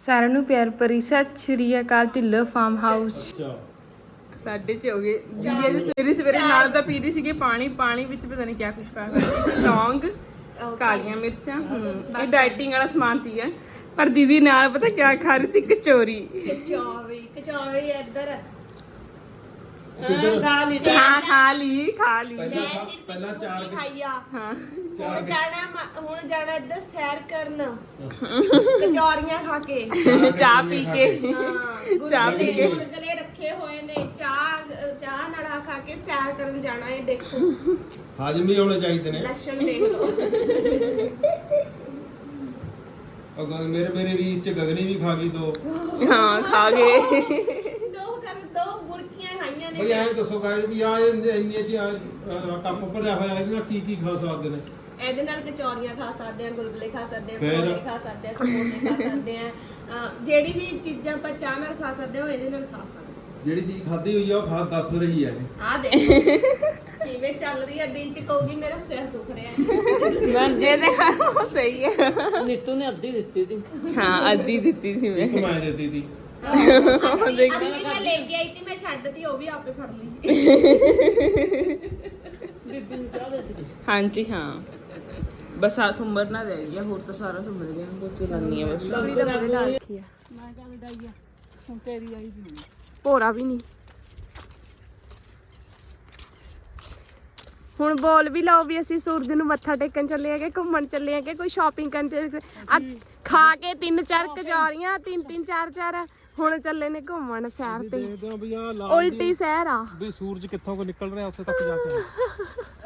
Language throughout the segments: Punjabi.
ਸਾਰਿਆਂ ਨੂੰ ਪਿਆਰ ਭਰੀ ਸਤਿ ਸ਼੍ਰੀ ਅਕਾਲ ਢਿੱਲੋਂ ਫਾਰਮ ਹਾਊਸ। ਅੱਛਾ। ਸਾਡੇ ਚ ਹੋ ਗਏ ਦੀਦੀ ਅੱਜ ਸਵੇਰੇ ਸਵੇਰੇ ਨਾਲ ਦਾ ਪੀ ਰਹੀ ਸੀਗੇ ਪਾਣੀ ਪਾਣੀ ਵਿੱਚ ਪਤਾ ਨਹੀਂ ਕਿਆ ਕੁਝ ਪਾ ਕੇ ਲੌਂਗ ਕਾਲੀਆਂ ਮਿਰਚਾਂ ਹੂੰ ਇਹ ਡਾਈਟਿੰਗ ਵਾਲਾ ਸਮਾਨ ਸੀਗਾ ਪਰ ਦੀਦੀ ਨਾਲ ਪਤਾ ਕਿਆ ਖਾ ਰਹੀ ਸੀ? ਕਚੋਰੀ। ਕਚੌਰੀ ਕਚੌਰੀ ਇੱਧਰ। ਖਾ ਲਈ ਹਾਂ ਖਾ ਲਈ ਖਾ ਲਈ। ਪਹਿਲਾਂ ਪਹਿਲਾਂ ਚਾਰ ਖਾਈਆ ਹਾਂ। ਹੁਣ ਜਾਣਾ ਮ- ਹੁਣ ਜਾਣਾ ਇੱਧਰ ਸੈਰ ਕਰਨ। ਕਚੌਰੀਆਂ ਖਾ ਕੇ। ਚਾਹ ਪੀ ਕੇ। ਹਾਂ ਚਾਹ ਪੀ ਕੇ। ਗੁਲਗੁਲੇ ਰੱਖੇ ਹੋਏ ਨੇ। ਚਾਹ ਚਾਹ ਨਾਲ ਖਾ ਕੇ ਸੈਰ ਕਰਨ ਜਾਣਾ ਹੈ ਦੇਖੋ। ਹਾਜ਼ਮੀ ਹੋਣੇ ਚਾਹੀਦੇ ਨੇ। ਲੱਛਣ ਦੇਖ ਲਓ। ਉਹ ਗ- ਮੇਰੇ ਮੇਰੇ ਰੀਚ ਚ ਗਗਨੀ ਵੀ ਖਾ ਗਈ ਦੋ। ਹਾਂ ਖਾ ਗਏ। ਦੋ ਖਾਈਆਂ ਬਈ ਨੇ ਐਂ ਦੱਸੋ ਗਾਇਰ ਵੀ ਆ ਇੰਨੀਆਂ ਚ ਕੱਪ ਭਰਿਆ ਹੋਇਆ ਇਹਦੇ ਨਾਲ ਕੀ ਕੀ ਖਾ ਸਕਦੇ ਨੇ? ਇਹਦੇ ਨਾਲ ਕਚੌਰੀਆਂ ਖਾ ਸਕਦੇ ਆ ਗੁਲਗੁਲੇ ਖਾ ਸਕਦੇ ਆ ਫਿਰ? ਪਕੌੜੇ ਖਾ ਸਕਦੇ ਆ ਸਮੋਸੇ ਖਾ ਸਕਦੇ ਆ। ਅਹ ਜਿਹੜੀ ਵੀ ਚੀਜ਼ਾਂ ਆਪਾਂ ਚਾਹ ਨਾਲ ਖਾ ਸਕਦੇ ਹੋ ਇਹਦੇ ਨਾਲ ਖਾ ਸਕਦੇ ਜਿਹੜੀ ਚੀਜ਼ ਖਾਧੀ ਹੋਈ ਆ ਉਹ ਖਾ ਦੱਸ ਰਹੀ ਹੈ ਇਹ। ਆ ਦੇਖੋ। ਕਿਵੇਂ ਚੱਲ ਰਹੀ ਹੈ ਦਿਨ ਚ ਕਹੂਗੀ ਮੇਰਾ ਸਿਰ ਦੁਖ ਰਿਹਾ ਹੈ। ਮੈਂ ਇਹਦੇ ਸਹੀ ਹੈ। ਨੀਤੂ ਨੇ ਅੱਧੀ ਦਿੱਤੀ ਸੀ। ਹਾਂ ਅੱਧੀ ਦਿੱਤੀ ਸੀ ਮੈਂ। ਇੱਕ ਮੈਂ ਦਿੱਤੀ ਤੀ ਅਗਲੀ ਅਗਲੀ ਮੈਂ ਲੈ ਕੇ ਆਈ ਤੀ ਮੈਂ ਛੱਡਤੀ ਉਹ ਵੀ ਆਪੇ ਫੜ ਲਈ। ਬੀਬੀ ਨੂੰ ਚਾਹ ਦੇ ਦਿੱਤੀ ਹਾਂਜੀ ਹਾਂ। ਬਸ ਆ ਸੁੰਬਰ ਨਾ ਰਹਿ ਗਿਆ ਹੋਰ ਤਾਂ ਸਾਰਾ ਸੁੰਬਰ ਗਿਆ ਹੁਣ ਕੁਝ ਲਾਨੀ ਹੈ ਬਸ। ਮੈਂ ਕਹਾਂ ਵਿਦਾਈ ਆ ਹੁਣ ਤੇਰੀ ਆਈ ਸੀ ਭੋਰਾ ਵੀ ਨਹੀਂ। ਹੁਣ ਬੋਲ ਵੀ ਲਾਓ ਵੀ ਅਸੀਂ ਸੂਰਜ ਨੂੰ ਮੱਥਾ ਟੇਕਣ ਚੱਲੇ ਆਗੇ ਘੁੰਮਣ ਚੱਲੇ ਆਗੇ ਕੋਈ ਸ਼ਾਪਿੰਗ ਕਰਨ ਚੱਲੇ ਆ ਖਾ ਕੇ ਤਿੰਨ ਚਾਰ ਕਚੌਰੀਆਂ ਤਿੰਨ ਤਿੰਨ ਚਾਰ ਚਾਰ ਹੁਣ ਚੱਲੇ ਨੇ ਘੁੰਮਣ ਸੈਰ ਤੇ। ਦੇਖਦੇ ਆ ਵੀ ਆ ਉਲਟੀ ਸੈਰ ਆ। ਵੀ ਸੂਰਜ ਕਿੱਥੋਂ ਕੋ ਨਿਕਲ ਰਿਹਾ ਉੱਥੇ ਤੱਕ ਜਾ ਕੇ।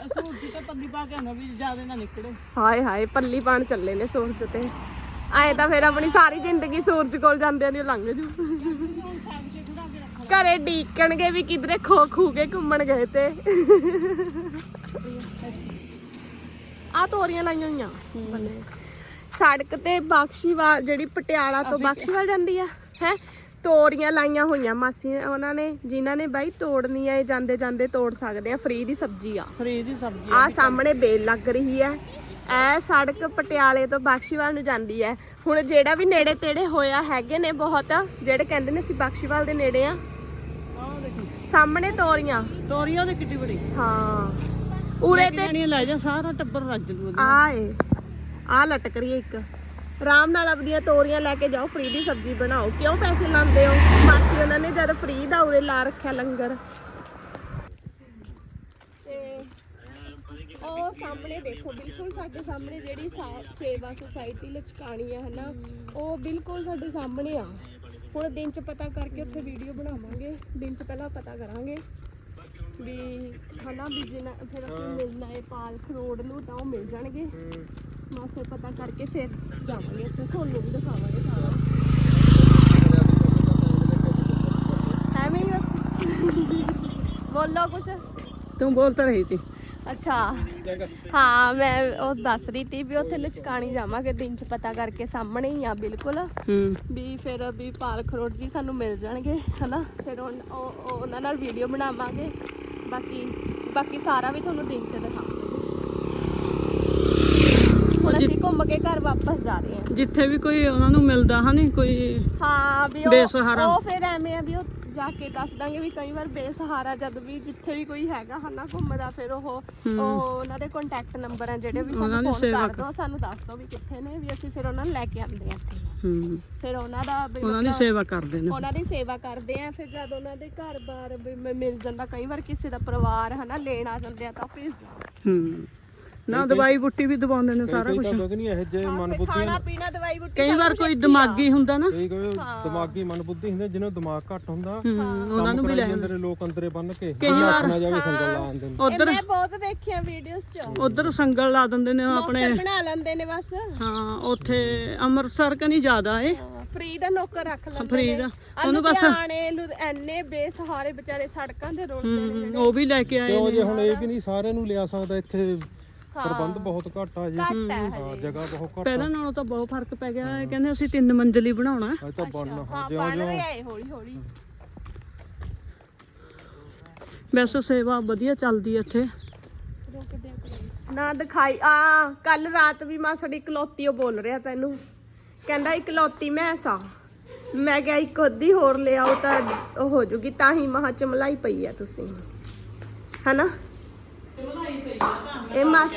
ਸੂਰਜੀ ਤੇ ਪੱਲੀ ਪਾ ਕੇ ਆਉਣਾ ਵੀ ਜ਼ਿਆਦਾ ਨਾ ਨਿਕਲੇ। ਹਾਏ ਹਾਏ ਪੱਲੀ ਪਾਣ ਚੱਲੇ ਨੇ ਸੂਰਜ ਤੇ। ਆਏ ਤਾਂ ਫਿਰ ਆਪਣੀ ਸਾਰੀ ਜ਼ਿੰਦਗੀ ਸੂਰਜ ਕੋਲ ਜਾਂਦਿਆਂ ਦੀ ਲੰਘ ਜੂ। ਘਰੇ ਡੀਕਣਗੇ ਵੀ ਕਿਧਰੇ ਖੋ ਖੂ ਕੇ ਘੁੰਮਣ ਗਏ ਤੇ। ਆ ਤੋਰੀਆਂ ਲਾਈਆਂ ਹੋਈਆਂ। ਬੰਨੇ ਸੜਕ ਤੇ ਬਖਸ਼ੀਵਾਲ ਜਿਹੜੀ ਪਟਿਆਲਾ ਤੋਂ ਬਖਸ਼ੀਵਾਲ ਜਾਂਦੀ ਆ ਹੈ? ਤੋਰੀਆਂ ਲਾਈਆਂ ਹੋਈਆਂ ਮਾਸੀ ਉਹਨਾਂ ਨੇ ਜਿਨ੍ਹਾਂ ਨੇ ਬਾਈ ਤੋੜਨੀ ਆ ਇਹ ਜਾਂਦੇ ਜਾਂਦੇ ਤੋੜ ਸਕਦੇ ਆ ਫ੍ਰੀ ਦੀ ਸਬਜ਼ੀ ਆ। ਫਰੀ ਦੀ ਸਬਜ਼ੀ ਆ ਸਾਹਮਣੇ ਬੇਲ ਲੱਗ ਰਹੀ ਹੈ। ਇਹ ਸੜਕ ਪਟਿਆਲੇ ਤੋਂ ਬਖਸ਼ੀਵਾਲ ਨੂੰ ਜਾਂਦੀ ਹੈ। ਹੁਣ ਜਿਹੜਾ ਵੀ ਨੇੜੇ ਤੇੜੇ ਹੋਇਆ ਹੈਗੇ ਨੇ ਬਹੁਤ ਜਿਹੜੇ ਕਹਿੰਦੇ ਨੇ ਅਸੀਂ ਬਖਸ਼ੀਵਾਲ ਦੇ ਨੇੜੇ ਆ। ਆਹ ਦੇਖੀ। ਸਾਹਮਣੇ ਤੋਰੀਆਂ। ਤੋਰੀਆਂ ਦੇ ਕਿੱਡੀ ਬੜੀ ਹਾਂ। ਉਰੇ ਤੇ ਲੈ ਜਾ ਸਾਰਾ ਟੱਬਰ ਰੱਜ ਲੂ ਆਏ ਆ ਲਟਕ ਰਹੀ ਹੈ ਇੱਕ। ਆਰਾਮ ਨਾਲ ਆਪਣੀਆਂ ਤੋਰੀਆਂ ਲੈ ਕੇ ਜਾਓ ਫ੍ਰੀ ਦੀ ਸਬਜ਼ੀ ਬਣਾਓ। ਕਿਉਂ ਪੈਸੇ ਲਾਉਂਦੇ ਹੋ? ਮਾਸੀ ਉਹਨਾਂ ਨੇ ਜਦ ਫ੍ਰੀ ਦਾ ਉਰੇ ਲਾ ਰੱਖਿਆ ਲੰਗਰ। ਉਹ ਸਾਹਮਣੇ ਦੇਖੋ, ਬਿਲਕੁਲ ਸਾਡੇ ਸਾਹਮਣੇ ਜਿਹੜੀ ਸੇਵਾ ਸੁਸਾਇਟੀ ਲਚਕਾਣੀ ਆ ਹਨਾ ਉਹ ਬਿਲਕੁਲ ਸਾਡੇ ਸਾਹਮਣੇ ਆ। ਹੁਣ ਦਿਨ ਚ ਪਤਾ ਕਰਕੇ ਉੱਥੇ ਵੀਡੀਓ ਬਣਾਵਾਂਗੇ। ਦਿਨ ਚ ਪਹਿਲਾਂ ਪਤਾ ਕਰਾਂਗੇ। ਵੀ ਹਨਾ ਵੀ ਜਿਨਾ ਫਿਰ ਅਸੀਂ ਮਿਲਣਾ ਹੈ ਪਾਲਕ ਰੋਡ ਨੂੰ ਤਾਂ ਉਹ ਮਿਲ ਜਾਣਗੇ। ਮਾਸੇ ਪਤਾ ਕਰਕੇ ਫਿਰ ਜਾਵਾਂਗੇ ਉੱਥੇ ਤੁਹਾਨੂੰ ਵੀ ਦਿਖਾਵਾਂਗੇ ਸਾਰਾ। ਐਵੇਂ ਹੀ ਬਸ। ਬੋਲੋ ਕੁਛ। ਤੂੰ ਬੋਲ ਤਾਂ ਰਹੀ ਸੀ। ਅੱਛਾ। ਹਾਂ ਮੈਂ ਉਹ ਦੱਸ ਰਹੀ ਤੀ ਵੀ ਉੱਥੇ ਲਚਕਾਣੀ ਜਾਵਾਂਗੇ ਦਿਨ ਚ ਪਤਾ ਕਰਕੇ ਸਾਹਮਣੇ ਹੀ ਆ ਬਿਲਕੁਲ। ਹੂੰ। ਵੀ ਫਿਰ ਵੀ ਪਾਲਕ ਰੋਡ ਜੀ ਸਾਨੂੰ ਮਿਲ ਜਾਣਗੇ ਹਨਾ। ਫਿਰ ਉਹਨਾਂ ਨਾਲ ਵੀਡੀਓ ਬਣਾਵਾਂਗੇ। ਬਾਕੀ ਬਾਕੀ ਸਾਰਾ ਵੀ ਤੁਹਾਨੂੰ ਦਿਨ ਚ ਦਿਖਾਵਾਂਗੇ ਹੁਣ ਅਸੀਂ ਘੁੰਮ ਕੇ ਘਰ ਵਾਪਸ ਜਾ ਰਹੇ ਹਾਂ। ਜਿੱਥੇ ਵੀ ਕੋਈ ਉਹਨਾਂ ਨੂੰ ਮਿਲਦਾ ਹਨੀ ਕੋਈ ਹਾਂ ਵੀ ਉਹ ਬੇਸਹਾਰਾ। ਉਹ ਫਿਰ ਐਵੇਂ ਆ ਵੀ ਉਹ ਜਾ ਕੇ ਦੱਸ ਦਾਂਗੇ ਵੀ ਕਈ ਵਾਰ ਬੇਸਹਾਰਾ ਜਦ ਵੀ ਜਿੱਥੇ ਵੀ ਕੋਈ ਹੈਗਾ ਹਨਾ ਘੁੰਮਦਾ ਫਿਰ ਉਹ ਉਹ ਉਹਨਾਂ ਦੇ ਕੰਟੈਕਟ ਨੰਬਰ ਆ ਜਿਹੜੇ ਵੀ ਸਾਨੂੰ ਦੀ ਫੋਨ ਕਰ ਦਿਓ ਸਾਨੂੰ ਦੱਸ ਦਿਓ ਵੀ ਕਿੱਥੇ ਨੇ ਵੀ ਅਸੀਂ ਫਿਰ ਉਹਨਾਂ ਨੂੰ ਲੈ ਕੇ ਆਉਂਦੇ ਆ ਇੱਥੇ। ਹੂੰ। ਫਿਰ ਉਹਨਾਂ ਦਾ ਉਹਨਾਂ ਦੀ ਸੇਵਾ ਕਰਦੇ ਨੇ। ਉਹਨਾਂ ਦੀ ਸੇਵਾ ਕਰਦੇ ਆ ਫਿਰ ਜਦ ਉਹਨਾਂ ਦੇ ਘਰ-ਬਾਰ ਮਿਲ ਜਾਂਦਾ ਕਈ ਵਾਰ ਕਿਸੇ ਦਾ ਪਰਿਵਾਰ ਹਨਾ ਲੈਣ ਆ ਜਾਂਦੇ ਆ ਤਾਂ ਭੇਜਦਾ ਹੂੰ। ਨਾ ਦਵਾਈ ਬੁੱਟੀ ਵੀ ਦਵਾਉਂਦੇ ਨੇ ਸਾਰਾ ਕੁਝ ਗਗਨੀ ਇਹ ਜੇ ਫਿਰ ਖਾਣਾ ਪੀਣਾ ਦਵਾਈ ਬੁੱਟੀ ਕਈ ਵਾਰ ਕੋਈ। ਦਿਮਾਗੀ ਹੁੰਦਾ ਨਾ। ਕਈ ਕੋਈ ਹਾਂ। ਦਿਮਾਗੀ ਮਨਬੁੱਧੀ ਹੁੰਦੇ ਜਿਹਨਾਂ ਨੂੰ ਦਿਮਾਗ ਘੱਟ ਹੁੰਦਾ। ਹੂੰ ਉਹਨਾਂ ਨੂੰ ਵੀ ਲੈ ਜਾਂਦੇ ਨੇ ਲੋਕ ਅੰਦਰੇ ਬੰਨ ਕੇ ਕਈ ਵਾਰ- ਨਾ ਜਾਵੇ ਸੰਗਲ ਲਾ ਆਉਂਦੇ ਨੇ। ਉਧਰ ਮੈਂ ਬਹੁਤ ਦੇਖਿਆ ਵੀਡੀਓਜ਼ 'ਚ। ਉਧਰ ਸੰਗਲ ਲਾ ਦਿੰਦੇ ਨੇ ਆਪਣੇ। ਨੌਕਰ ਬਣਾ ਲੈਂਦੇ ਨੇ ਬਸ। ਹਾਂ ਉੱਥੇ ਅੰਮ੍ਰਿਤਸਰ ਕਨੀ ਜ਼ਿਆਦਾ ਏ ਫ੍ਰੀ ਦਾ ਨੌਕਰ ਰੱਖ ਲੈਂਦੇ। ਦਾ। ਆਹ ਉਹਨੂੰ ਬਸ- ਲੁਧਿਆਣੇ ਲੁਧਿਆਣੇ ਬੇਸਹਾਰੇ ਵਿਚਾਰੇ ਸੜਕਾਂ ਤੇ ਰੁਲਦੇ ਨੇ ਹੂੰ, ਉਹ ਵੀ ਲੈ ਕੇ ਆਏ ਕਿਉਂ ਨੇ। ਜੇ ਹੁਣ ਇਹ ਵੀ ਨਹੀਂ ਸਾਰਿਆਂ ਨੂੰ ਲਿਆ ਸਕਦਾ ਇੱਥੇ। ਪ੍ਰਬੰਧ ਬਹੁਤ ਘੱਟ ਆ ਜੀ। ਘੱਟ ਹੈ ਹਾਂ ਹਜੇ। ਜਗ੍ਹਾ ਬਹੁਤ ਘੱਟ ਪਹਿਲਾਂ ਨਾਲੋਂ ਤਾਂ ਬਹੁਤ ਫ਼ਰਕ ਪੈ ਗਿਆ। ਹੈ ਕਹਿੰਦੇ ਅਸੀਂ ਤਿੰਨ ਮੰਜ਼ਲੀ ਬਣਾਉਣਾ। ਹੈ। ਆ ਤਾਂ ਹਾਂ ਜਿਉਂ ਬਣ ਜਿਉਂ ਰਿਹਾ ਹੈ ਹੌਲੀ ਹੌਲੀ ਵੈਸੇ ਸੇਵਾ ਵਧੀਆ ਚੱਲਦੀ ਹੈ ਇੱਥੇ। ਨਾ ਦਿਖਾਈ ਆ ਕੱਲ ਰਾਤ ਵੀ ਮਾਸੜੀ ਇਕਲੌਤੀ ਉਹ ਬੋਲ ਰਿਹਾ ਤੈਨੂੰ। ਕਹਿੰਦਾ ਇਕਲੌਤੀ ਮੈਂਸ ਆ। ਮੈਂ ਕਿਹਾ ਇੱਕ ਅੱਧੀ ਹੋਰ ਲੈ ਆਓ ਤਾਂ ਉਹ ਹੋ ਜੂਗੀ ਤਾਂ ਹੀ ਮਹਾ ਚਮਲਾਈ ਪਈ ਆ ਤੁਸੀਂ। ਹਨਾ? ਇਹ ਮਾਸ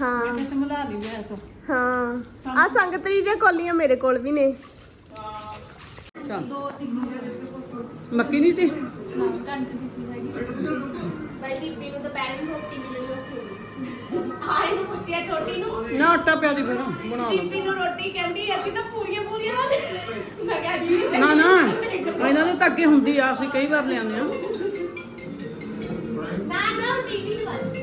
ਹਾਂ। ਸਮਲਾ ਲਈ ਮੈਂ ਹਾਂ। ਆ ਸੰਗਤਰੀ ਜੇ ਕੋਲੀਆਂ ਮੇਰੇ ਕੋਲ ਵੀ ਨੇ। ਮੱਕੀ ਨਹੀਂ ਸੀ? ਬਾਈ ਬੀਬੀ ਨੂੰ ਤਾਂ ਪੈਰਿੰਗ ਰੋਟੀ ਮਿਲਣੀ ਉਹ ਆਈ ਨੂੰ ਪੁੱਛਿਆ ਛੋਟੀ ਨੂੰ। ਨਾ ਆਟਾ ਪਿਆ ਦੀ ਫਿਰ ਬਣਾ ਲਓ। ਬੀਬੀ ਨੂੰ ਰੋਟੀ ਕਹਿੰਦੀ ਅਸੀਂ ਤਾਂ ਪੂਰੀਆਂ ਪੂਰੀਆਂ ਨਾ ਮੈਂ ਕਿਹਾ ਜੀ ਨਾ ਨਾ। ਇਹਨਾਂ ਦੇ ਤਾਂ ਅੱਗੇ ਹੁੰਦੀ ਆ ਅਸੀਂ ਕਈ ਵਾਰ ਲਿਆਉਂਦੇ ਆ ਨਾ ਨਾ ਟੀਵੀ ਵਾਲੀ